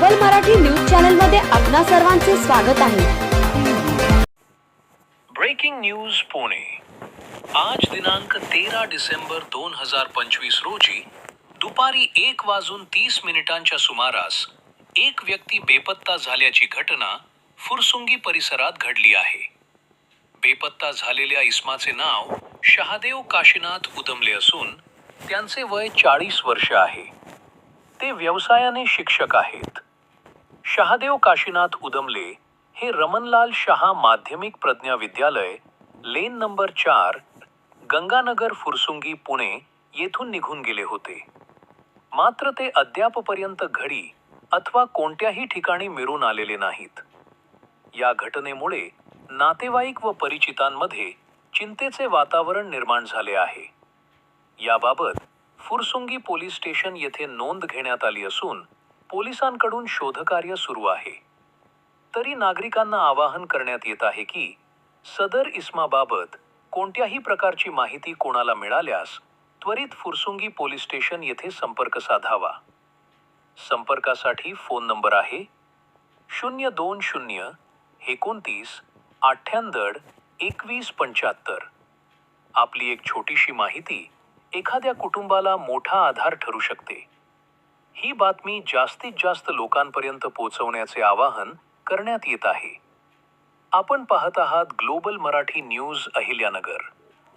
Global Marathi news चॅनलमध्ये आपणा सर्वांचे स्वागत आहे. Breaking news Pune. आज दिनांक तेरा डिसेंबर दोन हजार पंचवीस रोजी दुपारी एक वाजून तीस मिनिटांच्या सुमारास एक व्यक्ती बेपत्ता झाल्याची घटना फुरसुंगी परिसरात घडली आहे. बेपत्ता झालेल्या इस्माचे नाव शहादेव काशीनाथ उदमले असून त्यांचे वय चाळीस वर्ष आहे. ते व्यवसायाने शिक्षक आहेत. शहादेव काशीनाथ उदमले हे रमनलाल शहा माध्यमिक प्रज्ञा विद्यालय लेन नंबर चार गंगानगर फुरसुंगी पुणे येथून निघून गेले होते. मात्र ते अद्यापपर्यंत घडी अथवा कोणत्याही ठिकाणी मिळून आलेले नाहीत. या घटनेमुळे नातेवाईक व परिचितांमध्ये चिंतेचे वातावरण निर्माण झाले आहे. याबाबत फुरसुंगी पोलीस स्टेशन येथे नोंद घेण्यात आली असून पोलिसांकडून शोधकार्य सुरू आहे. तरी नागरिकांना आवाहन करण्यात येत आहे की सदर इस्माबाबत कोणत्याही प्रकारची माहिती कोणाला मिळाल्यास त्वरित फुरसुंगी पोलीस स्टेशन येथे संपर्क साधावा. संपर्कासाठी फोन नंबर आहे शून्य दोन शून्य एकोणतीस अठ्ठ्याण्णव एकवीस पंच्याहत्तर. आपली एक छोटीशी माहिती एखाद्या कुटुंबाला मोठा आधार ठरू शकते. ही बातमी जास्तीत जास्त लोकांपर्यंत पोहोचवण्याचे आवाहन करण्यात येत आहे. आपण पाहत आहात ग्लोबल मराठी न्यूज अहिल्यानगर.